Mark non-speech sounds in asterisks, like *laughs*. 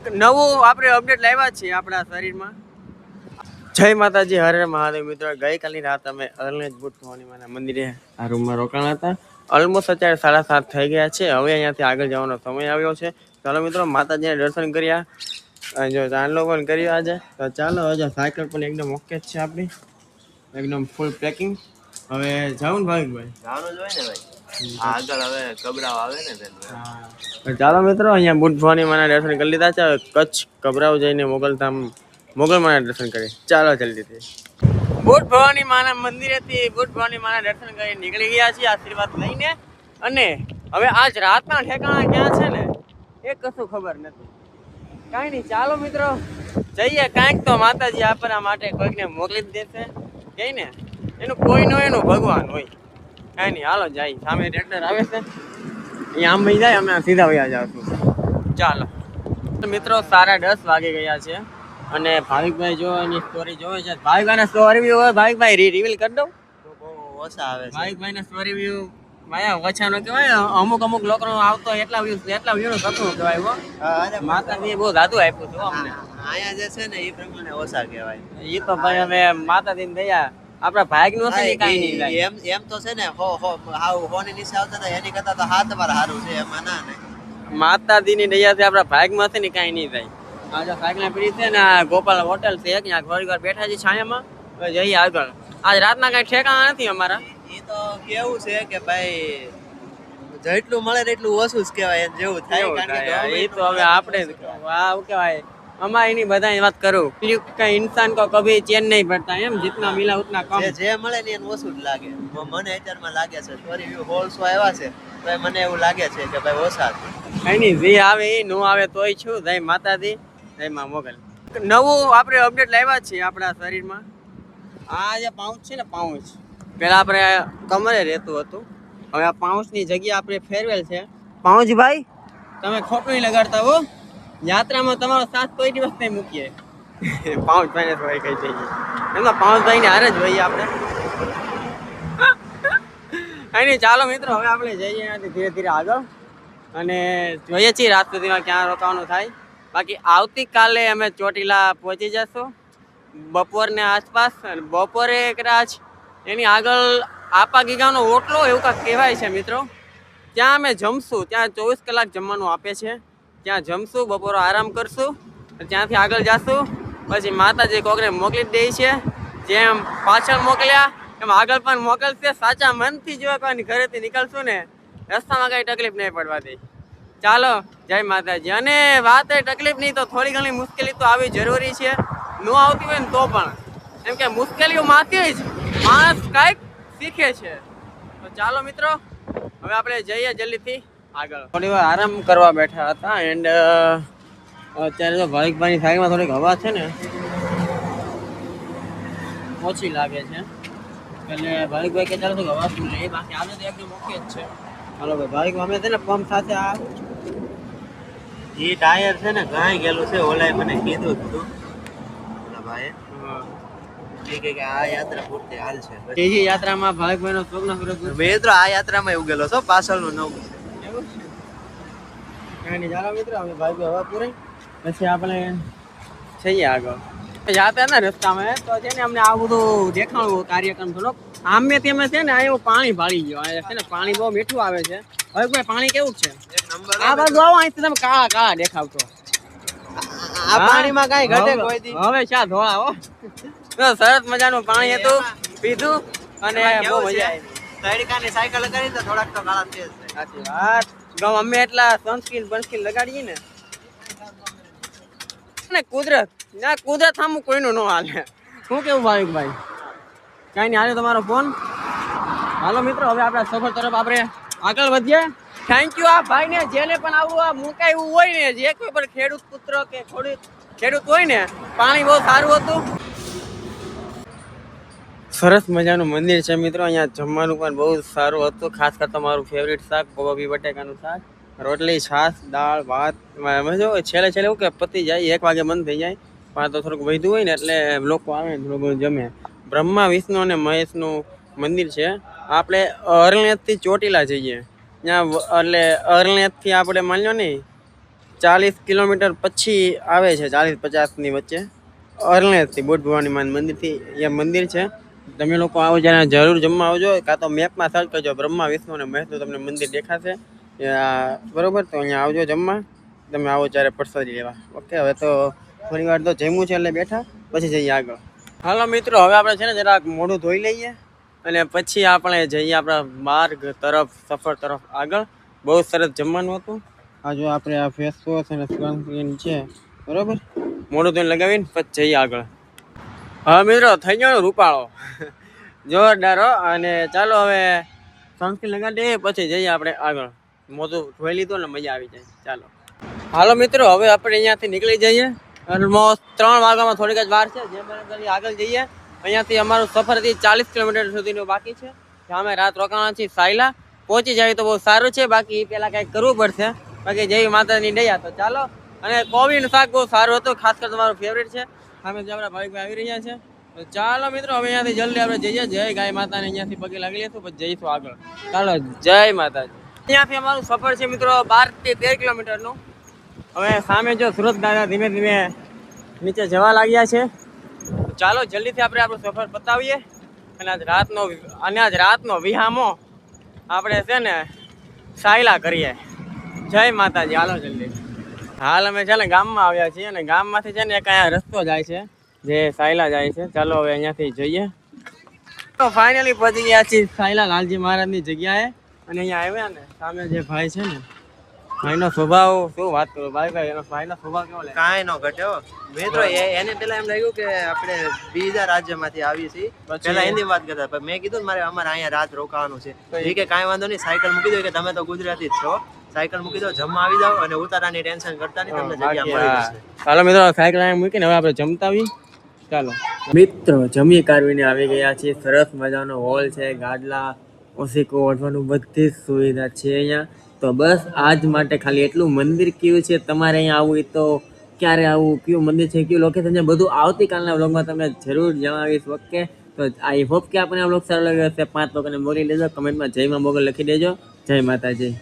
નવું આપણે અપડેટ લાવ્યા છીએ આપણા શરીરમાં. જય માતાજી હરે મહાદેવ. મિત્રો ગઈકાલની રાત અમે અરણેજ બુટ ભવાની માના મંદિરે આ રૂમમાં રોકાણ હતા. ઓલમોસ્ટ અત્યારે સાડા સાત થઈ ગયા છે. હવે અહીંયાથી આગળ જવાનો સમય આવ્યો છે. ચાલો મિત્રો માતાજીને દર્શન કર્યા. અને જો ચાંદલો પણ કર્યો આજે. તો ચાલો હજુ સાયકલ પણ એકદમ ઓકે જ છે આપણી. એકદમ ફૂલ પેકિંગ હવે જાઉં ને ભાવિકભાઈ જવાનું જ હોય ને ભાઈ. આગળ હવે કબરાવ આવે ને ચાલો મિત્રો, અહીંયા બુટ ભવાની માના દર્શન કરી લીધા છે. કચ્છ કબરાવ જઈને મોગલધામ, મોગલ માના દર્શન કરીએ ચાલો જલ્દીથી. બુટ ભવાની માના મંદિરેથી બુટ ભવાની માના દર્શન કરી નીકળી ગયા છીએ આશીર્વાદ લઈને. અને હવે આજ રાતના ઠેકાણા ક્યાં છે ને, એ કશું ખબર નથી. કાંઈ નહીં, ચાલો મિત્રો. જઈએ કાંઈક તો માતાજી આપણા માટે કોઈકને મોકલી જ દેશે. કઈ ને? એનું કોઈ નો એનું ભગવાન હોય. કાંઈ નહીં, હાલો, જાય. સામે ટ્રેક્ટર આવે છે. અહીંયા આમ જાય અમે સીધા વયા જાવશું ચાલો. તો મિત્રો સાડા દસ વાગી ગયા છે. અને ભાવિકભાઈ જો એની સ્ટોરી જોવે છે. ભાવિકભાઈ સ્ટોરી વ્યૂ હોય ભાવિકભાઈ રિવીલ કરી દઉં. તો ઓછા આવે છે. ભાવિકભાઈ ના સ્ટોરી વ્યૂ માયા ઓછાનો કહેવાય. અમુક અમુક લોકોનો આવતો એટલા વ્યૂ એટલા વ્યૂ નું સપનું કહેવાય હો. માતાજી બહુ જાદુ આપ્યું હતું અમને. અહીંયા જે છે ને એ પ્રમાણે ઓછા કહેવાય. એ તો ભાઈ અમે માતાજી દયા આપણા ભાગનું છે ને હા, નહીં એમ એમ તો છે ને હો હો હાવ હોની નીચે આવતા હતા એની કરતા તો હાથ વાર સારું છે એમાં ના ને. માતાજીની દયાથી આપણા ભાગમાં છે ને કઈ નહીં થાય. આ જો સાયકલ પીડી છે ને આ ગોપાલ હોટલ છે ત્યાં થોડી વાર બેઠા છે છાયામાં. જઈએ આગળ. આજ રાતના કઈ ઠેકાણા નથી અમારા. એ તો કેવું છે કે ભાઈ જેટલું મળે એટલું ઓછું જ કહેવાય જેવું થાય એ તો હવે આપણે આ શું કહેવાય. અમારે એની બધા વાત કરું. કઈ ઇન્સાન કો કભી ચેન નહીં પડતા એમ જીતના મિલા ઉતના કમ. જે મળે ને એનું ઓછું જ લાગે. મને અત્યારમાં લાગે છે સ્ટોરી વ્યૂ હોલ્સો આવ્યા છે તો મને એવું લાગે છે કે ભાઈ ઓછા. કઈ નહીં જે આવે એ નો આવે તોય છું. જય માતાજી જય માં મોગલ. નવું આપણે અપડેટ લાવ્યા છીએ આપણા શરીરમાં. આ જે પાઉચ છે ને પાઉચ પેલા આપણે કમરે રહેતું હતું. હવે આ પાઉચની જગ્યા આપણે ફેરવેલ છે. પાઉચ ભાઈ? તમે ખોટું નહીં લગાડતા હો. યાત્રામાં તમારો સાથ કોઈ દિવસ નહીં મૂકીએ. *laughs* પાઉચ ભાઈને થોડી કઈ જઈએ. એમાં પાઉચ ભાઈને હારે જ હોઈએ આપણે. *laughs* નહીં ચાલો મિત્રો હવે આપણે જઈએ અહીંયાથી ધીરે ધીરે આગળ. અને જોઈએ છીએ રાત સુધીમાં ક્યાં રોકાવાનું થાય. બાકી આવતીકાલે અમે ચોટીલા પહોંચી જશું બપોરને આસપાસ અને બપોરે કદાચ એની આગળ આપા ગીગાનો ઓટલો એવું કાંક કહેવાય છે મિત્રો. ત્યાં અમે જમશું ત્યાં ચોવીસ કલાક જમવાનું આપે છે. ત્યાં જમશું, બપોરો આરામ કરશું ત્યાંથી આગળ જશું. પછી માતાજી કોકને મોકલી દે છે. જેમ પાછળ મોકલ્યા, એમ આગળ પણ મોકલશે. સાચા મનથી જો કોઈ ઘરેથી નીકળશું ને, રસ્તામાં કાંઈ તકલીફ નહીં પડવા ચાલો, જય માતાજી. અને વાત એ તકલીફ નહીં તો થોડી ઘણી મુશ્કેલી તો આવી જરૂરી છે. ન આવતી હોય ને તો પણ. એમ કે મુશ્કેલીઓમાંથી જ માણસ કાંઈક શીખે છે. તો ચાલો મિત્રો, હવે આપણે જઈએ જલ્દીથી. આગળ. થોડી વાર આરામ કરવા બેઠા હતા એન્ડ અત્યારે તો ભાવિકભાઈની સાઈડમાં થોડીક હવા છે ને. ઓછી લાગે છે. એટલે ભાવિકભાઈ કે ચાલો થોડીક હવા શું લઈએ. બાકી આજે તો એકદમ ઓકે જ છે. હાલો ભાઈ ભાવિક અમે છે ને પંપ સાથે આ એ ટાયર છે ને ઘણાય ગયેલું છે ઓલાએ મને કીધું હતું. ભાઈએ. આ યાત્રા પૂરતી હાલ છે. ત્રીજી યાત્રામાં ભાવિકભાઈનો સ્વપ્ન મેં તો આ યાત્રામાં એવું ગયેલો છો પાછળનું નવું છે? કાંઈ ચાલો મિત્રો અમે ભાઈ હવા પૂરી. પછી આપણે જઈએ આગળ. જાતા ને રસ્તામાં તો છે ને અમને આ બધું દેખાણું કાર્યક્રમ થોડોક. આમે તેમે છે ને આ પાણી ભાળી ગયો. આ છે ને પાણી બહુ મીઠું આવે છે. હવે કોઈ પાણી કેવું છે? આ બાજુ આવો અહીંથી તમે કાળા કાળા દેખાવતો આ પાણીમાં કઈ ઘટે કોઈ હવે શા ધોળા હો? સરસ મજાનું પાણી હતું પીધું અને બહુ મજા આવી. તડકાની સાયકલ કરી તો થોડાક તો કાળા છે. સાચી વાત. ગમ અમે એટલા સનસ્ક્રીન બનસ્ક્રીન લગાડીએ ને ને કુદરત, ના, કુદરત સામું કોઈનું ન હાલે. શું કેવું ભાવિક ભાઈ? કાંઈ નહીં હાલે તમારો ફોન. હાલો મિત્રો, હવે આપણે સફર તરફ આપણે આગળ વધીએ. થેન્ક યુ આ ભાઈને, જેને પણ આવું આ મુકાયું હોય ને, જે કોઈ પણ ખેડૂત પુત્ર કે ખેડૂત ખેડૂત હોય ને, પાણી બહુ સારું હતું. સરસ મજાનું મંદિર છે મિત્રો. અહીંયા જમવાનું પણ બહુ સારું હતું. ખાસ કરતા મારું ફેવરિટ શાક ગોબી બટેકાનું શાક, રોટલી, છાશ, દાળ, ભાત. એમાં જો છેલ્લે છેલ્લે એવું કે પતી જાય, એક વાગે બંધ થઈ જાય. પણ તો થોડુંક વધ્યું હોય ને એટલે લોકો આવે થોડું બધું જમે. બ્રહ્મા, વિષ્ણુ અને મહેશનું મંદિર છે. આપણે અરણ્યથી ચોટીલા જઈએ. ત્યાં એટલે અરણ્યથી આપણે માન્યો ને ચાલીસ કિલોમીટર પછી આવે છે, ચાલીસ પચાસની વચ્ચે. અરણ્યથી બોટ ભવાની માન મંદિરથી અહીંયા મંદિર છે. તમે લોકો આવો જ્યારે જરૂર જમવા આવજો, કાં તો મેપમાં સર્ચ કરજો, બ્રહ્મા, વિષ્ણુ અને મહેશ તમને મંદિર દેખાશે. બરોબર? તો અહીંયા આવજો જમવા. તમે આવો ત્યારે પ્રસાદી લેવા. ઓકે, હવે તો થોડી વાર તો જમ્યું છે એટલે બેઠા. પછી જઈએ આગળ. હાલો મિત્રો, હવે આપણે છે ને જરાક મોઢું ધોઈ લઈએ અને પછી આપણે જઈએ આપણા માર્ગ તરફ, સફર તરફ આગળ. બહુ સરસ જમવાનું હતું. આ જો આપણે આ ફેસ વોશ અને સનસ્ક્રીન છે. બરોબર? મોઢું ધોઈને લગાવીને પછી જઈએ આગળ. હા, મિત્રો, થઈ ગયો રૂપાળો. જોરદાર અને ચાલો હવે સનસ્ક્રીન લગાડી પછી જઈએ આપણે આગળ. મોટું ધોઈ લીધું ને મજા આવી જાય. ચાલો. હાલો, મિત્રો, હવે આપણે અહીંયાથી નીકળી જઈએ. ઓલમોસ્ટ ત્રણ વાગ્યામાં થોડીક જ વાર છે. જે બરાબર આગળ જઈએ. અહીંયાથી અમારું સફર હતી ચાલીસ કિલોમીટર સુધીનું બાકી છે. ત્યાં અમે રાત રોકાણા છીએ, સાયલા. પહોંચી જાય તો બહુ સારું છે. બાકી પહેલાં કંઈક કરવું પડશે. બાકી જય માતાની દયા. તો ચાલો. અને કોબીનું શાક બહુ સારું હતું, ખાસ કરી તમારું ફેવરેટ છે. સામે જે આપણા ભાવિકભાઈ આવી રહ્યા છે. તો ચાલો મિત્રો, હવે અહીંયાથી જલ્દી આપણે જઈએ. જય ગાય માતાને. અહીંયાથી પગે લાગી લઈશું પછી જઈશું આગળ. ચાલો, જય માતાજી. અહીંયાથી અમારું સફર છે મિત્રો બારથી તેર કિલોમીટરનું. હવે સામે જો સુરત દાદા ધીમે ધીમે નીચે જવા લાગ્યા છે. ચાલો, જલ્દીથી આપણે આપણો સફર પતાવીએ. અને આજ રાતનો અને આજ રાતનો વિહામો આપણે છે ને સાયલા કરીએ. જય માતાજી. હાલો, જલ્દી. હાલ અમે છે ને ગામમાં આવ્યા છીએ અને ગામમાંથી છે ને એક અહીંયા રસ્તો જાય છે જે સાયલા જાય છે. ચાલો હવે અહીંયાથી જઈએ. તો ફાઇનલી પહોંચી ગયા છીએ સાયલા લાલજી મહારાજની જગ્યાએ. અને અહીંયા આવ્યા ને સામે જે ભાઈ છે ને ભાઈનો સ્વભાવ શું વાત કરું ભાઈ ભાઈ એનો ભાઈનો સ્વભાવ કેવો લાગે? કાંઈ નો ઘટ્યો મિત્રો એને પેલા એમ લાગ્યું કે આપણે બીજા રાજ્યમાંથી આવીએ છીએ. પેલા એની વાત કરતા પણ મેં કીધું મારે અમારે અહીંયા રાત રોકાવાનું છે. એ કે કાંઈ વાંધો નહીં સાયકલ મૂકી દો કે તમે તો ગુજરાતી જ છો. સાયકલ મૂકી દો જમવા આવી જાઓ અને ઉતારાની ટેન્શન કરતા નહીં તમને જગ્યા મળી જશે. ચાલો મિત્રો સાયકલ અહીંયા મૂકીને હવે આપણે જમતા આવી ચાલો. મિત્રો જમી કાઢવીને આવી ગયા છીએ. સરસ મજાનો હોલ છે ગાડલા ઓસીકો ઓઢવાનું બધી જ સુવિધા છે અહીંયા. તો બસ આજ માટે ખાલી એટલું મંદિર કયું છે તમારે અહીંયા આવવું તો ક્યારે આવવું કયું મંદિર છે કયું લોકેશન છે બધું આવતીકાલના વ્લોગમાં તમને જરૂર જણાવીશ ઓકે તો આઈ હોપ કે આપણે આ વ્લોગ સારો લાગ્યો હશે. પાંચ લોકોને મોકલી દેજો કમેન્ટમાં જયમાં મોગલ લખી દેજો. જય માતાજી.